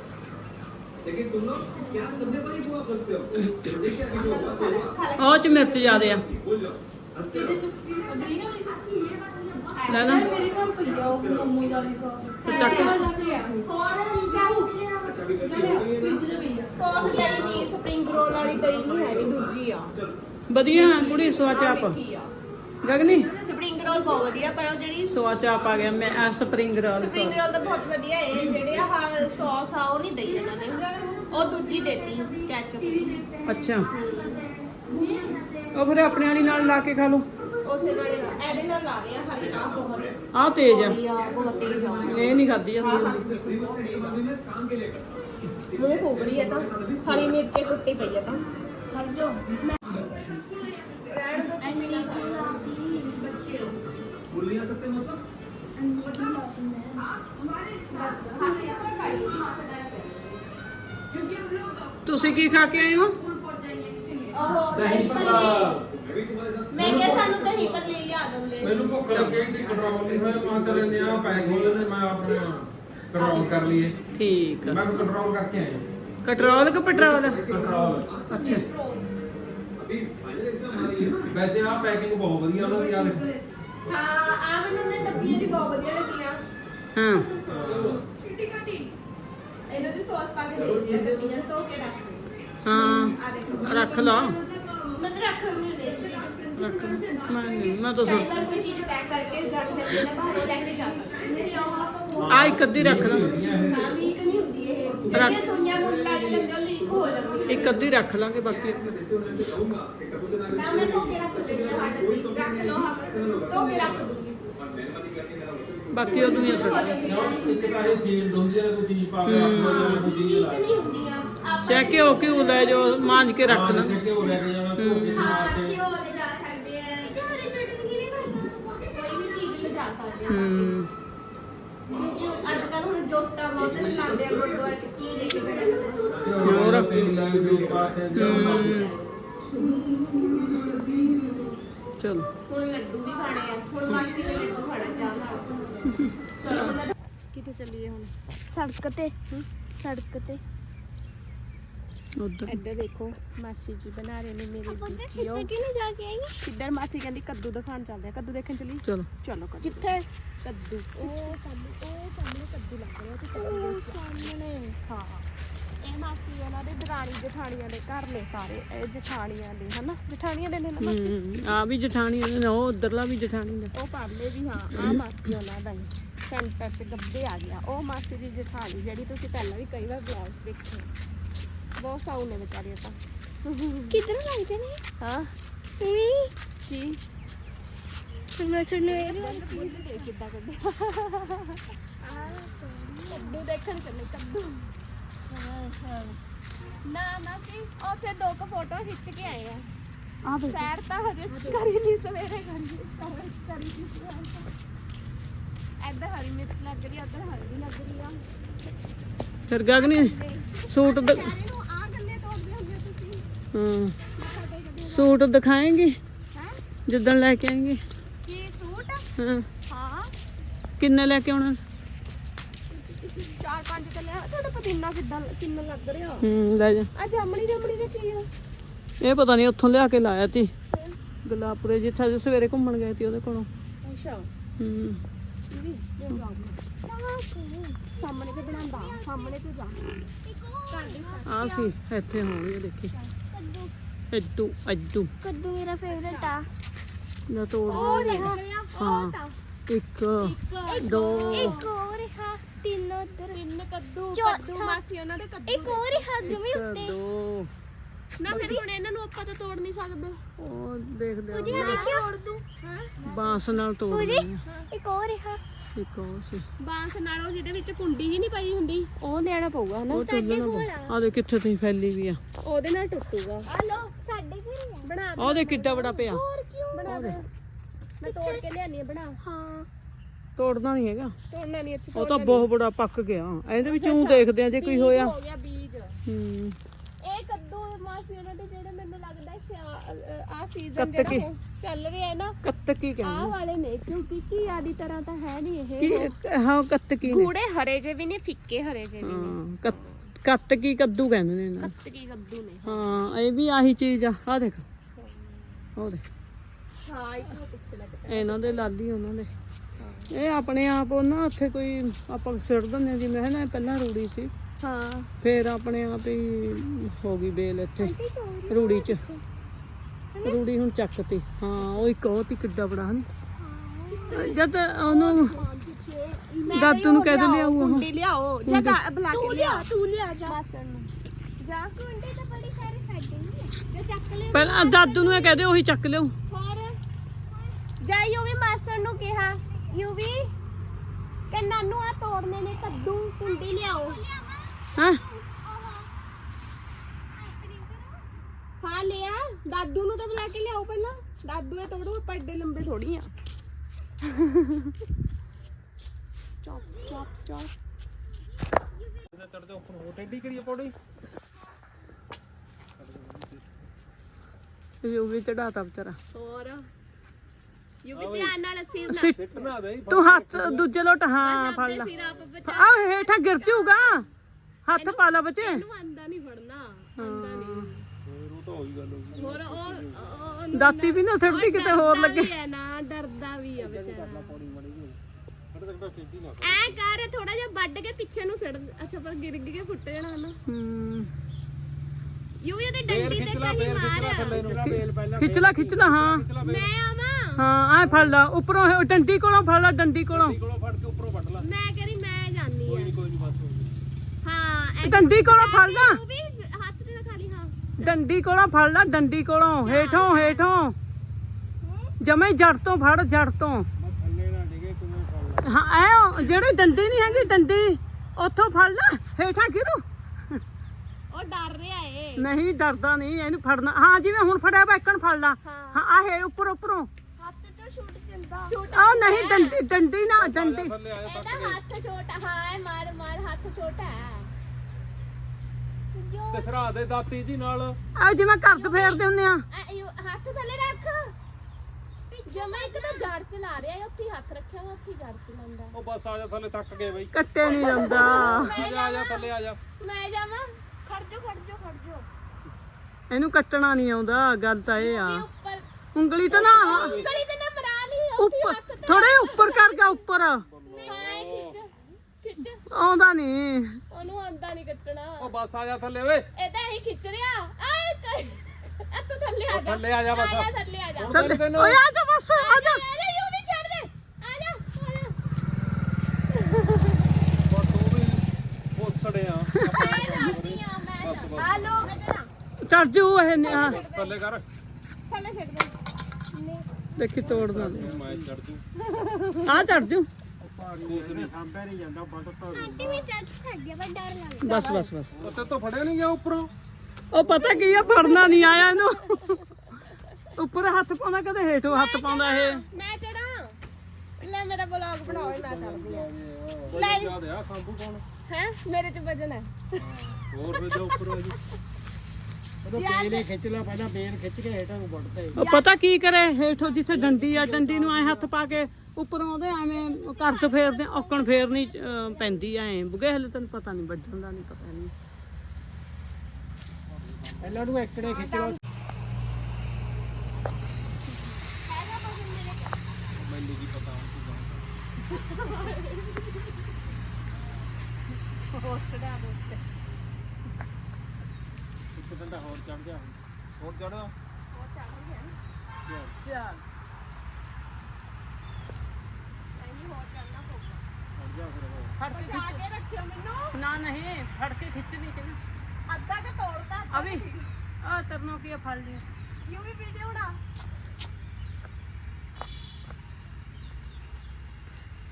ਹੈ ਉਹ ਚ ਮਿਰਚ ਜ਼ਿਆਦੇ ਆ ਲੈ ਨਾ ਮੇਰੇ ਘਰ ਪਈ ਆ ਉਹ ਮੋਮੋਜ਼ ਵਾਲੀ ਸੌਸ ਤੇ ਚੱਕ। ਹੋਰ ਜਾਊ ਫ੍ਰਿਜ 'ਚ ਪਈ ਆ ਸੌਸ ਲਈ ਨਹੀਂ ਸਪਰਿੰਗ ਰੋਲ ਵਾਲੀ ਦਹੀਂ ਨਹੀਂ ਹੈਗੀ ਦੂਜੀ ਆ ਵਧੀਆ ਕੁੜੀ ਸਵਾ ਚਾਪ। ਗਗਨੀ ਸਪਰਿੰਗ ਰੋਲ ਬਹੁਤ ਵਧੀਆ ਪਰ ਉਹ ਜਿਹੜੀ ਸਵਾ ਚਾਪ ਆ ਗਿਆ ਮੈਂ ਆ ਸਪਰਿੰਗ ਰੋਲ ਸਪਰਿੰਗ ਰੋਲ ਤਾਂ ਬਹੁਤ ਵਧੀਆ ਹੈ ਜਿਹੜੇ ਆਹ ਸੌਸ ਆ ਉਹ ਨਹੀਂ ਦਈ ਇਹਨਾਂ ਨੇ। ਉਹ ਦੂਜੀ ਦੇਤੀ ਕੈਚਅਪ ਦੀ। ਅੱਛਾ। ਉਹ ਫਿਰ ਆਪਣੇ ਵਾਲੀ ਨਾਲ ਲਾ ਕੇ ਖਾ ਲਓ। ਉਸੇ ਨਾਲੇ ਇਹਦੇ ਨਾਲ ਲਾ ਰਹੇ ਆ ਹਰੀ ਚਾਹ ਬਹੁਤ। ਆਹ ਤੇਜ਼ ਆ। ਬਹੁਤ ਤੇਜ਼ ਆ। ਇਹ ਨਹੀਂ ਖਾਦੀ ਆ। ਮੂੰਹ ਫੂਕ ਰਹੀ ਹੈ ਤਾਂ। ਹਰੀ ਮਿਰਚੇ ਕੁੱਟੀ ਪਈ ਹੈ ਤਾਂ। ਰਹਿਣ ਦੋ। ਬੱਚੇ ਹੋ ਕਿਤਰਾ ਖਾਈ ਹੱਥ ਦਾ ਤੁਸੀਂ ਕੀ ਖਾ ਕੇ ਆਏ ਹੋ? ਦਹੀਂ ਪੱਤਾ ਮੈਂ ਕਿਹਾ ਸਾਨੂੰ ਦਹੀਂ ਪੱਲੇ ਲਿਆ ਦਿੰਦੇ ਮੈਨੂੰ ਭੁੱਖ ਲੱਗੀ ਸੀ ਕੰਟਰੋਲ ਨਹੀਂ ਹੋਇਆ ਮੈਂ ਚਲੇ ਨਿਆ ਪੈਕ ਹੋ ਜਾਂਦੇ ਮੈਂ ਆਪਣਾ ਕੰਟਰੋਲ ਕਰ ਲਈਏ। ਠੀਕ ਆ। ਮੈਂ ਕੰਟਰੋਲ ਕਰਕੇ ਆਇਆ ਕਟਰੋਲ ਕਿ ਪੈਟਰੋਲ? ਕੰਟਰੋਲ। ਅੱਛਾ। ਵੈਸੇ ਆ ਪੈਕਿੰਗ ਬਹੁਤ ਵਧੀਆ ਉਹਨਾਂ ਦੀ ਆ ਦੇਖ। ਹਾਂ ਆ ਮੈਨੂੰ ਨੇ ਡੱਬੀਆਂ ਦੀ ਬਹੁਤ ਵਧੀਆ ਲੱਗੀਆਂ। ਹਾਂ। ਇਹਨਾਂ ਦੀ ਸੌਸ ਪਾ ਕੇ ਦੇ ਦਿੱਤੀ ਡੱਬੀਆਂ ਧੋ ਕੇ ਰੱਖ। ਹਾਂ ਆ ਦੇਖੋ। ਰੱਖ ਲਾ ਮੈਨੂੰ ਰੱਖਣ ਨਹੀਂ ਦੇ ਰੱਖ ਮੈਂ ਨਹੀਂ ਮੈਂ ਤਾਂ ਕਈ ਸੋ ਵਾਰ ਕੋਈ ਚੀਜ਼ ਪੈਕ ਕਰਕੇ ਜਾਣੀ ਪੈਂਦੀ ਹੈ ਨਾ ਬਾਹਰੋਂ ਲੈ ਕੇ ਜਾ ਸਕਦੇ। ਮੇਰੀ ਆਹ ਆ ਇੱਕ ਅੱਧੀ ਰੱਖ ਲਾ ਹਾਂ ਲੀਕ ਨਹੀਂ ਹੁੰਦੀ ਇਹ। ਰੱਖ। ਜਿਹੜੀਆਂ ਦੁਨੀਆ ਮੁੱਲ ਵਾਲੀ ਲੈਂਦੇ ਉਹ ਲੀਕ ਹੋ ਜਾਂਦੀ ਹੈ ਇੱਕ ਅੱਧੀ ਰੱਖ ਲਾਂਗੇ ਬਾਕੀ। ਉਹ ਦੁਨੀਆ ਸੜ ਹੁੰਦੀ ਹੈ। ਕੋਈ ਚੀਜ਼ ਪਾ ਕੇ ਰੱਖ ਲਓ ਜਾਂ ਹੂੰ। ਕਿਉਂਕਿ ਅੱਜ ਕੱਲ ਹੁਣ ਜੋਤਾਂ ਬਹੁਤ ਲਾਉਂਦੇ ਆ ਗੁਰਦੁਆਰੇ ਚ ਕੀ ਲੈ ਕੇ ਜਾਣਾ ਘਿਓ ਦਾ ਤੇਲ ਲੈ ਕੇ ਘਿਓ ਪਾ ਕੇ ਚਲੋ ਹੁਣ ਲੱਡੂ ਵੀ ਖਾਣੇ ਆ ਹੁਣ ਮਾਸੀ ਨੇ ਲੱਡੂ ਖਾਣਾ ਚਾਹ ਨਾਲ ਕਿੱਥੇ ਚੱਲੀਏ ਹੁਣ? ਸੜਕ ਤੇ। ਸੜਕ ਤੇ। ਉਧਰ। ਇੱਧਰ ਦੇਖੋ ਮਾਸੀ ਜੀ ਬਣਾ ਰਹੇ ਨੇ ਮੇਰੇ ਵੀਡੀਓ ਕਿਵੇਂ ਜਾ ਕੇ ਆਈ ਇੱਧਰ ਮਾਸੀ ਕਹਿੰਦੀ ਕੱਦੂ ਦਿਖਾਣ ਚੱਲਦੇ ਆ। ਕੱਦੂ ਦੇਖਣ ਚੱਲੀ ਚਲੋ। ਚਲੋ ਕੱਦੂ। ਕਿੱਥੇ? ਕੱਦੂ। ਉਹ ਸਾਹਮਣੇ ਉਹ ਸਾਹਮਣੇ ਕੱਦੂ ਲੱਗ ਰਿਹਾ ਤੇ ਉਹ ਸਾਹਮਣੇ। ਹਾਂ ਇਹ ਮਾਸੀ ਉਹਨਾਂ ਦੇ ਦਰਾਣੀ ਜਠਾਣੀਆਂ ਦੇ ਘਰ ਨੇ ਸਾਰੇ। ਇਹ ਜਠਾਣੀਆਂ ਦੇ ਹਨਾ? ਜਠਾਣੀਆਂ ਦੇ ਨੇ ਨਾ ਮਾਸੀ? ਹੂੰ ਆ ਵੀ ਜਠਾਣੀ ਨੇ ਉਹ ਉਧਰਲਾ ਵੀ ਜਠਾਣੀ ਦਾ। ਉਹ ਪਾਰਲੇ ਵੀ ਹਾਂ ਆ ਮਾਸੀ ਉਹਨਾਂ ਦਾ ਹੀ। ਸੈਂਟਰ 'ਚ ਗੱਬੇ ਆ ਗਿਆ ਉਹ ਮਾਸੀ ਦੀ ਜਠਾਣੀ ਜਿਹੜੀ ਤੁਸੀਂ ਪਹਿਲਾਂ ਵੀ ਕਈ ਵਾਰ ਬਲੌਗਸ ਦੇਖੇ ਬਹੁਤ ਸਾਊ ਨੇ ਵਿਚਾਰੀਆਂ ਤਾਂ। ਕਿਧਰ ਲੱਗਦੇ ਨੇ ਹਾਂ। ਉਈ ਕੀ? ਮੈਂ ਸੁਣਨੇ ਦੇਖ ਕਿੱਦਾਂ ਕੱਢਿਆ ਕੱਦੂ ਦੇਖਣ ਚੱਲੇ ਕੱਦੂ। ਨਾ ਨਾ ਸੀ ਉੱਥੇ ਦੋ ਕੁ ਫੋਟੋ ਖਿੱਚ ਕੇ ਆਏ ਆ। ਆ ਸੈਰ ਤਾਂ ਹਜੇ ਕਰੀ ਨਹੀਂ ਸਵੇਰੇ ਕਰੀ। ਇੱਧਰ ਹਰੀ ਮਿਰਚ ਲੱਗ ਰਹੀ ਆ ਉੱਧਰ ਹਲਦੀ ਲੱਗ ਰਹੀ ਆ। ਫਿਰ ਗਗਨੀ ਸੂਟ ਦ- ਸਾਰੇ ਨੂੰ ਆ ਗੱਲੇ ਤੋੜਦੇ ਹੁੰਦੇ ਤੁਸੀਂ ਹਾਂ। ਸੂਟ ਦਿਖਾਏਂਗੇ? ਹੈ? ਜਿੱਦਣ ਲੈ ਕੇ ਆਏਂਗੇ। ਕੀ ਸੂਟ? ਹਾਂ। ਹਾਂ। ਕਿੰਨੇ ਲੈ ਕੇ ਆਉਣਾ? ਚਾਰ ਪੰਜ ਤੇ ਲਿਆ ਤੁਹਾਡਾ ਪਤੀਨਾ ਕਿੱਦਾਂ ਕਿੰਨਾ ਲੱਗ ਰਿਹਾ? ਹੂੰ ਲੈ ਜਾ। ਆ ਜਾਮਣੀ ਜਾਮਣੀ ਦੇ ਕੀ ਆ? ਇਹ ਪਤਾ ਨਹੀਂ ਉੱਥੋਂ ਲਿਆ ਕੇ ਲਾਇਆ ਤੀ। ਗੁਲਾਬਪੁਰੇ ਜਿੱਥੇ ਸਵੇਰੇ ਘੁੰਮਣ ਗਏ ਤੀ ਉਹਦੇ ਕੋਲੋਂ। ਅੱਛਾ। ਹੂੰ। ਇਹ ਵੀ ਇਹ ਸਾਹਮਣੇ ਤੇ ਜਾ ਸਾਹਮਣੇ। ਆ ਸੀ ਇੱਥੇ ਦੇਖੀ। ਐਡੂ ਕੱਦੂ ਮੇਰਾ ਫੇਵਰਟ ਆ। ਨਾ ਤੋੜ ਉਹ ਦੇ। ਰਿਹਾ ਹਾਂ। ਇੱਕ ਦੋ। ਇੱਕ ਹੋਰ ਹਾਂ ਤਿੰਨ ਉੱਧਰ। ਤਿੰਨ ਕੱਦੂ। ਕੱਦੂ ਮਾਸੀ ਉਹਨਾਂ ਦੇ ਕੱਦੂ ਇੱਕ ਹੋਰ ਹਾਂ ਜਮੀ ਉੱਤੇ। ਦੋ। ਨਾ ਫਿਰ ਹੁਣ ਇਹਨਾਂ ਨੂੰ ਆਪਾਂ ਤਾਂ ਤੋੜ ਨਹੀਂ ਸਕਦੇ। ਉਹ ਦੇਖਦੇ ਆ ਦੇਖਿਓ ਤੋੜ ਦੂੰ ਹਾਂ? ਬਾਂਸ ਨਾਲ ਤੋੜ ਦਿੰਦੇ ਇੱਕ ਹੋਰ ਹਾਂ ਆ। ਇੱਕ ਉਹ ਸੀ। ਬਾਂਸ ਨਾਲੋਂ ਜਿਹਦੇ ਵਿੱਚ ਕੁੰਡੀ ਹੀ ਨਹੀਂ ਪਈ ਹੁੰਦੀ। ਉਹ ਲੈਣਾ ਪਊਗਾ ਹਨਾ ਉਹ ਸਾਡੇ ਟੁੱਟਣਾ ਕੋਲ ਆ। ਆ ਦੇ ਕਿੱਥੇ ਤੁਸੀਂ ਫੈਲੀ ਵੀ ਆ। ਉਹਦੇ ਨਾਲ ਟੁੱਟੂਗਾ। ਹਲੋ ਸਾਡੇ ਘਰ ਆ। ਬਣਾ ਆ ਦੇ ਕਿੱਡਾ ਬੜਾ ਪਿਆ। ਹੋਰ ਕਿਉਂ ਬਣਾ ਦੇ। ਮੈਂ ਤੋੜ ਕੇ ਲਿਆਨੀ ਆ ਬਣਾ। ਹਾਂ। ਤੋੜਨਾ ਨਹੀਂ ਹੈਗਾ। ਤੋੜਨਾ ਨਹੀਂ ਅੱਛਾ ਉਹ ਤਾਂ ਬਹੁਤ ਬੜਾ ਪੱਕ ਗਿਆ। ਇਹਦੇ ਵਿੱਚ ਉਹ ਦੇਖਦੇ ਆ ਜੇ ਕੋਈ ਹੋਇਆ। ਹੋ ਗਿਆ ਬੀਜ। ਹੂੰ। ਇਹ ਕੱਦੂ ਮਾਸੀ ਉਹਨਾਂ ਦੇ ਜਿਹੜੇ ਮੈਨੂੰ ਲੱਗਦਾ ਆ ਸੀਜ਼ਨ ਕੱਤਕੀ। ਜਿਹੜਾ ਉਹ ਚੱਲ ਰਿਹਾ ਹੈ ਨਾ ਕੱਤਕੀ ਆਹ ਕਹਿੰਦੇ। ਵਾਲੇ ਨੇ ਕਿਉਂਕਿ ਘੀਆ ਦੀ ਤਰ੍ਹਾਂ ਤਾਂ ਹੈ ਨਹੀਂ ਇਹ। ਕੀ ਹਾਂ ਕੱਤਕੀ ਨੇ। ਗੂੜੇ ਹਰੇ ਜੇ ਵੀ ਨੇ ਫਿੱਕੇ ਹਰੇ ਜੇ ਵੀ ਨੇ। ਹਾਂ ਕੱਤ- ਕੱਤਕੀ ਕੱਦੂ ਕਹਿੰਦੇ ਨੇ ਇਹਨਾਂ ਨੂੰ। ਕੱਤਕੀ ਕੱਦੂ ਨੇ। ਹਾਂ ਇਹ ਵੀ ਆਹੀ ਚੀਜ਼ ਆ। ਆ ਦੇਖ। ਉਹ ਦੇਖ। ਹਾਂ ਇੱਕ ਉਹ ਪਿੱਛੇ ਲੱਗਦਾ ਇਹਨਾਂ ਦੇ ਲਾਲੀ ਉਹਨਾਂ ਦੇ। ਇਹ ਆਪਣੇ ਆਪ ਉਹ ਨਾ ਉੱਥੇ ਕੋਈ ਆਪਾਂ ਸਿੱਟ ਦਿੰਦੇ ਹਾਂ ਜਿਵੇਂ ਹੈ ਨਾ ਪਹਿਲਾਂ ਰੂੜੀ ਸੀ। ਹਾਂ। ਫੇਰ ਆਪਣੇ ਆਪ ਹੀ ਹੋ ਗਈ ਬੇਲ ਇੱਥੇ ਰੂੜੀ ਚ। ਰੂੜੀ ਹੁਣ ਚੱਕਤੀ ਹਾਂ ਉਹ ਇੱਕ ਉਹ ਤੀ ਕਿੱਡਾ ਬੜਾ ਹਨ। ਜਦ ਉਹਨੂੰ ਦਾਦੂ ਨੂੰ ਕਹਿ ਦਿੰਦੇ ਆ ਉਹ ਕੁੰਡੀ ਲਿਆਓ। ਜਾਂ ਦਾ- ਬੁਲਾ ਕੇ ਲਿਆ। ਤੂੰ ਲਿਆ ਜਾ। ਬਾਸਣ ਨੂੰ ਜਾ ਕੁੰਡੇ ਤਾਂ ਬੜੀ ਸਾਰੇ ਸਾਡੇ ਜਾ ਚੱਕ ਲਿਓ। ਪਹਿਲਾਂ ਦਾਦੂ ਨੂੰ ਇਹ ਕਹਦੇ ਉਹੀ ਚੱਕ ਲਿਓ। ਹੋਰ? ਜਾ ਯੂ ਵੀ ਮਾਸਣ ਨੂੰ ਕਿਹਾ। ਯੂ ਵੀ ਕਿ ਨਾਨੂ ਆ ਤੋੜਨੇ ਨੇ ਕੱਦੂ ਕੁੰਡੀ ਲਿਆਓ। ਹਾਂ। ਹਾਂ ਲਿਆ। ਦਾਦੂ ਨੂੰ ਤਾਂ ਬੁਲਾ ਕੇ ਲਿਆਓ ਪਹਿਲਾਂ। ਦਾਦੂ ਇਹ ਤੋੜੋ ਆਪਾਂ ਏਡੇ ਲੰਬੇ ਥੋੜੀ ਆ। ਸਟਾਪ ਸਟਾਪ ਸਟਾਪ ਚੜਦੇ ਉੱਪਰ ਹੋ ਟੇਢੀ ਕਰੀਏ ਪੌੜੀ। ਉਹ ਵੀ ਚੜਾਤਾ ਵਿਚਾਰਾ। ਹੋਰ? ਯੂ ਵੀ ਧਿਆਨ ਨਾਲ ਸਿਰ ਨਾ ਸਿੱਟ ਸਿੱਟਣਾ ਦੇ। ਤੂੰ ਹੱਥ ਦੂਜੇ ਲੋਟ ਹਾਂ ਫੜ ਲੈ। ਸਿਰ ਆਪ ਬਚਾ ਆ ਹੇਠਾਂ ਗਿਰ ਜਾਊਗਾ ਹੱਥ ਪਾ ਲਾ ਬੱਚੇ। ਇਹਨੂੰ ਆਂਦਾ ਨਹੀਂ ਫੜਨਾ ਆਂਦਾ ਨਹੀਂ ਫੇਰ ਉਹ ਤਾਂ ਹੋਈ ਗੱਲ ਹੋ ਗਈ। ਹੋਰ ਉਹ ਉਹ- ਉਹਨੂੰ ਦਾਤੀ ਵੀ ਨਾ ਸਿੱਟਦੀ ਕਿਤੇ ਹੋਰ ਡਰਦਾ ਲੱਗੇ। ਵੀ ਹੈ ਨਾ ਡਰਦਾ ਵੀ ਆ ਵਿਚਾਰਾ। ਪੌੜੀ ਮੜੀ ਗਈ ਫੜ ਸਕਦਾ ਟੇਢੀ ਨਾ ਐ ਕਰ ਥੋੜਾ ਜਿਹਾ ਵੱਢ ਕੇ ਪਿੱਛੇ ਨੂੰ ਸਿੱਟ ਅੱਛਾ ਪਰ ਗਿਰ ਕੇ ਫੁੱਟ ਜਾਣਾ ਨਾ ਹੂੰ। ਯੂ ਵੀ ਉਹਦੀ ਡੰਡੀ ਤੇ ਕਹੀਂ ਮਾਰ। ਥੱਲੇ ਨੂੰ। ਬੇਲ ਪਹਿਲਾਂ ਖਿੱਚ ਲਾ ਖਿੱਚ ਲਾ ਹਾਂ। ਮੈਂ ਆਵਾਂ? ਹਾਂ ਐ ਫੜ ਲਾ ਉੱਪਰੋਂ ਇਹ ਡੰਡੀ ਕੋਲੋਂ ਫੜ ਲਾ ਡੰਡੀ ਕੋਲੋਂ। ਕੋਲੋਂ ਫੜ ਕੇ ਉੱਪਰੋਂ ਵੱਢ ਲਾ। ਮੈਂ ਕਹਿੰਦੀ ਮੈਂ ਜਾਨੀ ਆ ਕੋਈ ਨਹੀਂ ਬਸ ਹੋ ਗਈ। ਹਾਂ ਡੰਡੀ ਕੋਲੋਂ ਫੜ ਲਾ। ਯੂ ਵੀ ਹੱਥ ਤੇ ਨਾ ਖਾਲੀ ਹਾਂ। ਡੰਡੀ ਕੋਲੋਂ ਫੜ ਲਾ ਡੰਡੀ ਕੋਲੋਂ ਹੇਠੋਂ ਹੇਠੋਂ। ਜਮੇ ਜੜ ਤੋਂ ਫੜ ਜੜ ਤੋਂ। ਹਾਂ ਐ ਜਿਹੜੀ ਡੰਡੀ ਨਹੀਂ ਹੈਗੀ ਡੰਡੀ ਉੱਥੋਂ ਫੜ ਲਾ ਹੇਠਾਂ ਗਿਰੂ। ਉਹ ਡਰ ਰਿਹਾ ਏ। ਨਹੀਂ ਡਰਦਾ ਨਹੀਂ ਇਹਨੂੰ ਫੜਨਾ। ਹਾਂ ਜਿਵੇਂ ਹੁਣ ਫੜਿਆ ਵਾ ਇੱਕਣ ਫੜ ਲਾ। ਹਾਂ। ਆ ਹੈ ਉੱਪਰ ਉੱਪਰੋਂ ਹੱਥ ਤੋਂ ਛੁੱਟ ਜਾਂਦਾ ਛੁੱਟ ਆ ਨਹੀਂ ਡੰਡੀ ਡੰਡੀ ਨਾ ਡੰਡੀ। ਥੱਲੇ ਆਇਆ ਇਹਦਾ ਹੱਥ ਛੋਟਾ ਹਾਂ ਮਾਰ ਮਾਰ ਹੱਥ ਛੋਟਾ ਹੈ। ਤੇ ਸਰਾ ਦੇ ਦਾਤੀ ਜੀ ਨਾਲ। ਆ ਜਿਵੇਂ ਘਰ ਤੋਂ ਫੇਰਦੇ ਹੁੰਦੇ ਆ। ਯੂ ਹੱਥ ਥੱਲੇ ਰੱਖ। ਜਮਾ ਇੱਕ ਤਾਂ ਜੜ ਚਲਾ ਰਿਹਾ ਹੈ ਉੱਥੇ ਹੀ ਹੱਥ ਰੱਖਿਆ ਵਾ ਉੱਥੇ ਹੀ ਜੜ ਚਲਾਉਂਦਾ ਉਹ ਬਸ ਆ ਜਾ ਥੱਲੇ ਥੱਕ ਗਏ ਬਈ। ਕੱਟੇ ਨਹੀਂ ਜਾਂਦਾ। ਆ ਜਾ ਆ ਜਾ ਥੱਲੇ ਆ ਜਾ। ਮੈਂ ਜਾਵਾਂ। ਖੜ ਜਾ ਖੜ ਜਾ ਖੜ ਜਾ ਇਹਨੂੰ ਕੱਟਣਾ ਨਹੀਂ ਆਉਂਦਾ ਗੱਲ ਤਾਂ ਇਹ ਆ। ਉੱਪਰ ਉਂਗਲੀ ਤਾਂ ਨਾ ਉਂਗਲੀ ਤੇ ਨਾ ਉੱਪਰ ਥੋੜੇ ਉੱਪਰ ਕਰ ਗਿਆ ਉੱਪਰ। ਖਿੱਚ ਆਉਂਦਾ ਨਹੀਂ। ਉਹਨੂੰ ਆਂਦਾ ਨਹੀਂ ਕੱਟਣਾ। ਉਹ ਬਸ ਆ ਜਾ ਥੱਲੇ ਓਏ। ਇਹ ਤਾਂ ਹੀ ਖਿੱਚ ਰਿਹਾ ਆ ਕਈ ਥੱਲੇ ਆ ਜਾ। ਥੱਲੇ ਆ ਜਾ ਬਸ। ਜਾ ਥੱਲੇ ਆ ਜਾ। ਹੁਣ ਥੱਲੇ। ਤੈਨੂੰ ਓਏ ਆ ਜਾ ਬਸ ਆ ਜਾ। ਆ ਜਾ ਯੂ ਵੀ ਛੱਡ ਦੇ। ਆ ਜਾ ਆ ਜਾ। ਬਸ ਤੂੰ ਵੀ ਬਹੁਤ ਸੜਿਆ। ਆ ਮੈਂ ਹਾਲੋ ਚੜ ਜੂ ਇਹ ਨੀ- ਆ, ਥੱਲੇ ਕਰ। ਥੱਲੇ ਛੱਡ ਦੇ। ਦੇਖੀ ਤੋੜਦਾ ਨਹੀਂ ਮੈਂ ਚੜ ਜੂ। ਆ ਚੜ ਜੂ। ਆਂਟੀ ਵੀ ਚੜ ਸਕਦੇ ਪਰ ਡਰ ਲੱਗਦਾ। ਬਸ ਬਸ ਬਸ। ਉੱਤੇ ਤੋਂ ਫੜਿਆ ਨਹੀਂ ਗਿਆ ਉੱਪਰੋਂ? ਉਹ ਪਤਾ ਕੀ ਆ ਫੜਨਾ ਨਹੀਂ ਆਇਆ ਇਹਨੂੰ। ਉੱਪਰ ਹੱਥ ਪਾਉਂਦਾ ਕਦੇ ਹੇਠੋਂ ਹੱਥ ਪਾਉਂਦਾ ਇਹ। ਮੈਂ ਚੜਾਂ ਲੈ ਮੇਰਾ ਬਲੌਗ ਬਣਾਓ ਮੈਂ ਚੜਦੀ ਆ। ਲੈ। ਯਾਦ ਆ ਸੰਭੂ ਕੌਣ? ਹੈ? ਮੇਰੇ ਚ ਵਜਨ ਹੈ ਹੋਰ ਫਿਰ ਜੋ ਉੱਪਰ ਆ ਜੀ। ਉਹਦਾ ਬੇਲ ਖਿੱਚ ਲੈ ਪਹਿਲਾਂ ਬੇਲ ਖਿੱਚ ਕੇ ਹੇਠਾਂ ਨੂੰ ਵੱਢਦਾ ਉਹ ਪਤਾ ਕੀ ਕਰੇ ਹੇਠੋਂ ਜਿੱਥੇ ਡੰਡੀ ਆ ਡੰਡੀ ਨੂੰ ਐ ਹੱਥ ਪਾ ਕੇ ਉੱਪਰੋਂ ਉਹਦੇ ਐਵੇਂ ਘਰ ਤੋਂ ਫੇਰਦੇ ਔਕਣ ਫੇਰਨੀ ਅਹ, ਪੈਂਦੀ ਐ। ਬੁਗੇ ਹਲੇ ਤੈਨੂੰ ਪਤਾ ਨਹੀਂ ਵੱਜਣ ਦਾ ਨਹੀਂ ਪਤਾ ਨਹੀਂ ਪਹਿਲਾਂ ਨੂੰ ਇੱਕੜੇ ਖਿੱਚ ਲਓ। ਮੈਨੂੰ ਕੀ ਪਤਾ ਪੋਸਟਡ ਆ ਉੱਤੇ ਇੱਕ ਡੰਡਾ ਹੋਰ ਚੜ ਜਾ ਹੋਰ। ਫੜ ਕੇ ਜਾ ਕੇ ਰੱਖਿਓ ਮੈਨੂੰ। ਨਾ ਨਹੀਂ ਫੜ ਕੇ ਖਿੱਚਣੀ ਕਿ ਨਾ। ਅੱਧਾ ਕੇ ਤੋੜਦਾ ਅਭੀ ਆ ਤਰਨੋਂ ਕੀ ਆ, ਫੜ ਲਿਆ ਯੂ ਵੀ ਵੀਡੀਓ ਬਣਾ।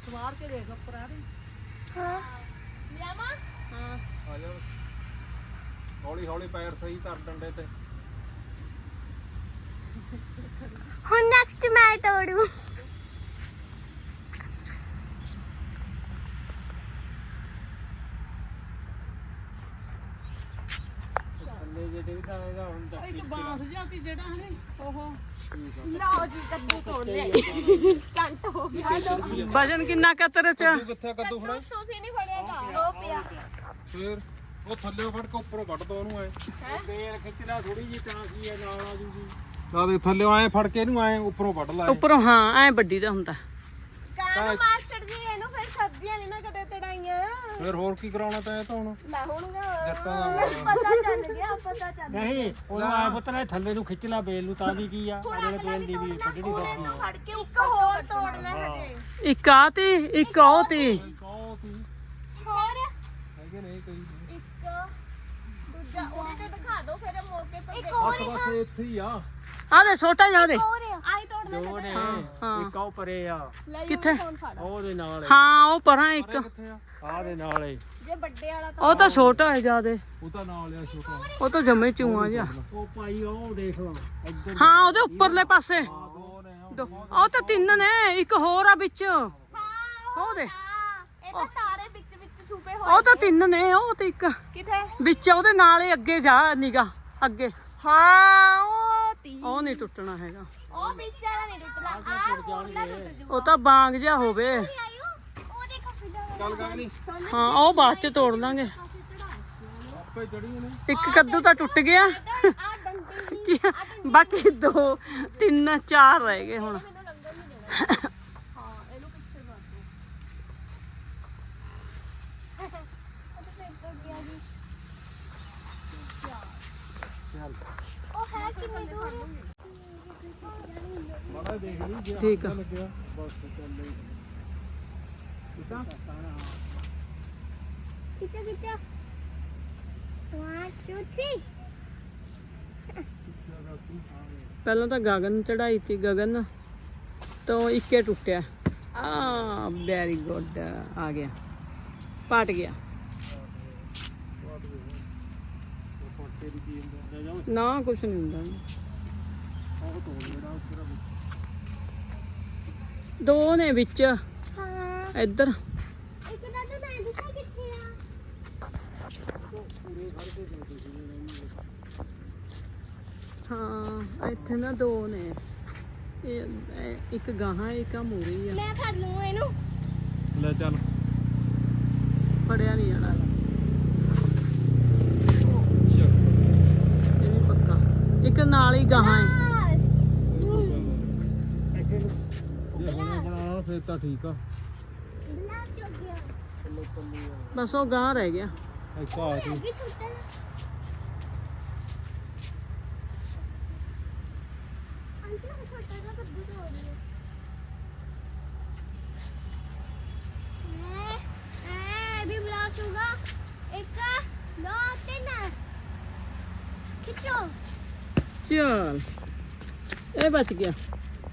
ਸਵਾਰ ਕੇ ਦੇਖ ਉੱਪਰ ਆ ਰਹੀ। ਹਾਂ। ਲਿਆਵਾਂ ਹਾਂ। ਆ ਜਾ ਹੌਲੀ ਹੌਲੀ ਪੈਰ ਸਹੀ ਕਰ ਡੰਡੇ ਤੇ। ਹੁਣ ਨੈਕਸਟ ਮੈਂ ਤੋੜੂ। ਥੱਲੇ ਜੇ ਡਿੱਗਦਾ ਹੋਏਗਾ ਹੁਣ ਤਾਂ ਇੱਕ ਬਾਂਸ ਜਿਹਾ ਸੀ ਜਿਹੜਾ ਹਨੇ ਉਹ। ਲਓ ਜੀ ਕੱਦੂ ਤੋੜ ਲਿਆ। ਸਟੰਟ ਹੋ ਗਿਆ। ਵਜਨ ਕਿੰਨਾ ਕੁ ਤੇਰੇ ਚ? ਕੱਦੂ ਕਿੱਥੇ ਕੱਦੂ ਫੜਾ ਤੁਸੀਂ ਨਹੀਂ ਫੜਿਆਗਾ ਉਹ ਪਿਆ। ਫੇਰ? ਉਹ ਥੱਲੇ ਫੜ ਕੇ ਉੱਪਰੋਂ ਵੱਢ ਦੋ ਉਹਨੂੰ ਐ। ਬੇਲ ਖਿੱਚਦਾ ਥੋੜੀ ਜੀ ਤਾਂ ਕੀ ਐ ਨਾਲ ਆ ਜੂਗੀ। ਆ ਦੇ ਥੱਲੇ ਐ ਫੜ ਕੇ ਇਹਨੂੰ ਐ ਉੱਪਰੋਂ ਵੱਢ ਲਾ। ਉੱਪਰੋਂ ਹਾਂ ਐ ਵੱਡੀ ਦਾ ਹੁੰਦਾ। ਕਾਨ ਮਾਸਟਰ ਜੀ ਇਹਨੂੰ ਫਿਰ ਸਬਜ਼ੀਆਂ ਨਹੀਂ ਨਾ ਕਦੇ ਤੜਾਈਆਂ। ਫੇਰ ਹੋਰ ਕੀ ਕਰਾਉਣਾ ਤੈਂ ਤਾਂ ਹੁਣ? ਲੈ ਹੁਣਗਾ ਜੱਟਾਂ ਦਾ ਪਤਾ ਚੱਲ ਗਿਆ ਪਤਾ ਚੱਲ ਗਿਆ। ਨਹੀਂ ਉਹ ਆ ਪੁੱਤਰਾ ਥੱਲੇ ਨੂੰ ਖਿੱਚ ਲਾ ਬੇਲ ਨੂੰ ਤਾਂ ਵੀ ਕੀ ਆ ਹੁਣ ਜਿਹੜੇ ਅਗਲਾ ਬੇਲ ਦੀ ਵੀ ਕੱਢਣੀ ਤਾਂ ਆ। ਫੜ ਕੇ ਇੱਕ ਹੋਰ ਤੋੜਨਾ ਹਜੇ। ਇੱਕ ਆ ਤੇ ਇੱਕ ਉਹ ਤੇ। ਤੂੰ। ਹੋਰ? ਹੈਗੇ ਨਹੀਂ ਕੋਈ। ਇੱਕ ਦੂਜਾ ਉਹਨੇ ਤੇ ਦਿਖਾ ਦਿਓ ਫਿਰ ਮੌਕੇ ਪਰ ਇੱਕ ਹੋਰ ਬਸ ਬਸ ਇੱਥੇ ਹੀ ਆ। ਆ ਦੇ ਛੋਟਾ ਜਿਹਾ ਦੇ। ਹੋਰ ਆ। ਆਈ ਤੋੜਨਾ ਦੋ ਨੇ ਹਾਂ। ਇੱਕ ਉਹ ਪਰੇ ਆ। ਲੈ ਕਿੱਥੇ? ਫੋਨ ਫੜ। ਉਹਦੇ ਨਾਲ ਹਾਂ। ਉਹ ਪਰਾਂ ਇੱਕ। ਕਿੱਥੇ ਆ? ਆ ਦੇ ਨਾਲ ਏ ਜੇ ਵੱਡੇ ਵਾਲਾ ਤਾਂ ਉਹ ਤਾਂ ਛੋਟਾ ਹੈ ਜਿਆਦੇ। ਉਹ ਤਾਂ ਨਾਲ ਆ ਛੋਟਾ। ਉਹ ਤਾਂ ਜੰਮੇ ਚੂਆ ਜਿਹਾ। ਉਹ ਭਾਈ ਉਹ ਦੇਖ ਇੱਧਰ ਹਾਂ ਉਹਦੇ ਉੱਪਰਲੇ ਪਾਸੇ। ਦੋ ਨੇ ਆ। ਦੋ। ਉਹ ਤਾਂ ਤਿੰਨ ਨੇ ਇੱਕ ਹੋਰ ਆ ਵਿੱਚ। ਹਾਂ ਉਹ ਦੇ। ਇਹ ਤਾਂ ਤਾਰੇ ਵਿੱਚ ਛੁਪੇ ਹੋਏ ਉਹ ਤਾਂ ਤਿੰਨ ਨੇ ਉਹ ਤੇ ਇੱਕ। ਕਿੱਥੇ? ਵਿੱਚ ਉਹਦੇ ਨਾਲ ਹੀ ਅੱਗੇ ਜਾ ਨਿਗਾ ਅੱਗੇ। ਹਾਂ ਉਹ ਤੀ। ਉਹ ਨਹੀਂ ਟੁੱਟਣਾ ਹੈਗਾ। ਉਹ ਵਿੱਚ ਵਾਲਾ ਨਹੀਂ ਟੁੱਟਦਾ ਆ ਉਹਦਾ ਟੁੱਟ ਜੂ ਉਹ ਤਾਂ ਬਾਂਗ ਜਿਹਾ ਹੋਵੇ। ਹਾਂ ਉਹ ਬਾਅਦ ਚ ਤੋੜ ਲਾਂਗੇ। ਇੱਕ ਕੱਦੂ ਤਾਂ ਟੁੱਟ ਗਿਆ। ਬਾਕੀ ਦੋ ਤਿੰਨ ਚਾਰ ਰਹਿ ਗਏ ਹੁਣ ਮੈਨੂੰ ਲੰਗਰ ਨਹੀਂ ਦੇਣਾ ਹਾਂ ਇਹਨੂੰ ਪਿੱਛੇ ਕਰ ਦੋ ਉਹ ਤਾਂ ਫਿਰ ਟੁੱਟ ਗਿਆ ਜੀ ਉਹ ਹੈ ਕਿੰਨੀ ਦੂਰ ਮਾੜਾ ਦੇਖ ਲਈ ਜੇ ਠੀਕ ਆ। ਲੱਗਿਆ ਬਸ ਚੱਲ ਖਿੱਚੋ ਖਿੱਚੋ 1 2 3 ਪਹਿਲਾਂ ਤਾਂ ਗਗਨ ਚੜਾਈ ਸੀ ਗਗਨ ਤੋਂ ਇੱਕੇ ਟੁੱਟਿਆ। ਆ ਵੈਰੀ ਗੁੱਡ ਆ ਗਿਆ। ਪਟ ਗਿਆ। ਨਾ ਕੁਛ ਨਹੀਂ ਹੁੰਦਾ। ਦੋ ਨੇ ਵਿੱਚ। ਹਾਂ। ਇੱਧਰ। ਇੱਕ ਤਾਂ ਤੂੰ ਮੈਂ ਦੱਸਾਂ ਕਿੱਥੇ ਆ? ਹਾਂ ਇੱਥੇ ਨਾ ਦੋ ਨੇ। ਇਹ ਇਹ ਇੱਕ ਗਾਹਾਂ ਇੱਕ ਆ ਮੂਰੀ ਆ। ਮੈਂ ਫੜ ਲੂੰ ਇਹਨੂੰ। ਲੈ ਚੱਲ। ਫੜਿਆ ਨਹੀਂ ਜਾਣਾ ਇਹ ਵੀ ਪੱਕਾ ਇੱਕ ਨਾਲ ਹੀ ਗਾਹਾਂ ਹੈ ਜੇ ਹੁਣੇ ਬਣਾਉਣਾ ਫੇਰ ਤਾਂ ਠੀਕ ਆ। ਬਸ ਉਹ ਗਾਂ ਰਹਿ ਗਿਆ। ਇੱਕ ਆ ਤੂੰ ਅੱਗੇ ਛੁੱਟਣ ਅੰਕਲ ਉਹ ਛੋਟਾ ਜਿਹਾ ਕੱਦੂ ਤੋੜ ਲਿਆ ਐ ਐ ਵੀ ਬਲਾਸ ਹੋਗਾ ਇੱਕ ਦੋ ਤਿੰਨ ਖਿੱਚੋ ਚੱਲ ਇਹ ਬਚ ਗਿਆ।